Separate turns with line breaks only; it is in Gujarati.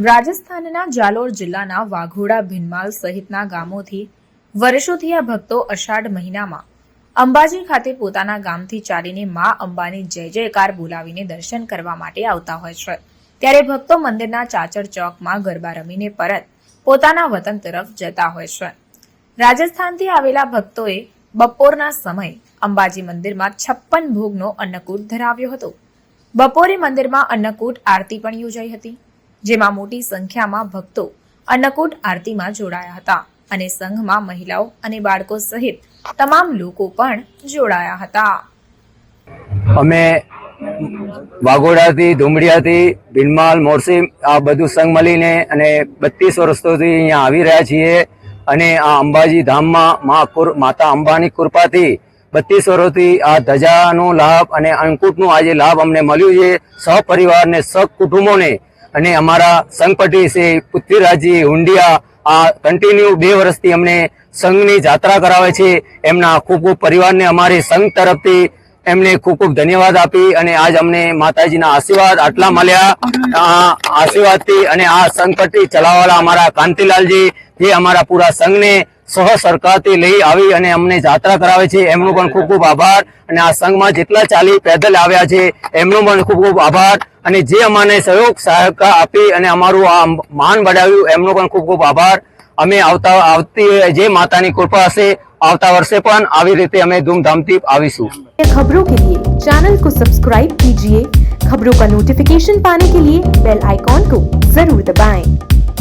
રાજસ્થાનના
જાલોર જિલ્લાના વાઘોડા ભીનમાલ સહિતના ગામોથી વર્ષોથી આ ભક્તો અષાઢ મહિનામાં અંબાજી ખાતે પોતાના ગામથી ચાલીને મા અંબાની જય જયકાર બોલાવીને દર્શન કરવા માટે આવતા હોય છે. ત્યારે ભક્તો મંદિરના ચાચર ચોકમાં ગરબા રમીને પરત પોતાના વતન તરફ જતા હોય છે. રાજસ્થાનથી આવેલા ભક્તોએ બપોરના સમયે અંબાજી મંદિરમાં છપ્પન ભોગનો અન્નકૂટ ધરાવ્યો હતો. બપોરે મંદિરમાં અન્નકૂટ આરતી પણ યોજાઈ હતી, જેમાં મોટી સંખ્યામાં ભક્તો અન્નકૂટ આરતીમાં જોડાયા હતા અને સંઘમાં મહિલાઓ અને બાળકો સહિત તમામ લોકો પણ જોડાયા હતા.
અમે વાઘોડાથી, ધુમડિયાથી ભીનમાલ મોરસી આ બધું સંઘ મળીને અને બત્રીસ વર્ષોથી અહીંયા આવી રહ્યા છીએ. અને આ અંબાજી ધામમાં મા માતા અંબાની કૃપાથી બત્રીસ વર્ષથી આ ધજાનો લાભ અને અંકુટનો આજે લાભ અમને મળ્યું છે. સહપરિવારને, સહકુટુંબોને અને અમારા સંઘપતિ છે પૃથ્વીરાજજી હુંડિયા આ કન્ટિન્યુ બે વર્ષથી અમને સંઘની જાત્રા કરાવે છે. એમના ખૂબ ખૂબ પરિવારને અમારી સંઘ તરફથી એમને ખૂબ ખૂબ ધન્યવાદ આપી અને આજ અમને માતાજીના આશીર્વાદ આટલા મળ્યા. આશીર્વાદથી અને આ સંકટથી ચલાવવાળા અમારા કાંતિલાલજી, જે અમારા પૂરા સંઘને સહ સરકારથી લઈ આવી અને અમને જાત્રા કરાવે છે, એમનો પણ ખૂબ ખૂબ આભાર. અને આ સંઘમાં જેટલા ચાલી પેદલ આવ્યા છે, એમનો પણ ખૂબ ખૂબ આભાર. અને જે અમને સહયોગ સહાયતા આપી અને અમારું આ માન બઢાવ્યું, એમનો પણ ખૂબ ખૂબ આભાર. અમે આવતા આવતી જે માતાની કૃપા હશે, આવતા વર્ષે પણ આવી રીતે અમે ધૂમધામથી આવીશું.
ખબરો કે લીએ ચેનલ કો સબસ્ક્રાઇબ કીજીએ. ખબરો કા નોટિફિકેશન પાને કે લીએ બેલ આઇકન કો જરૂર દબાएं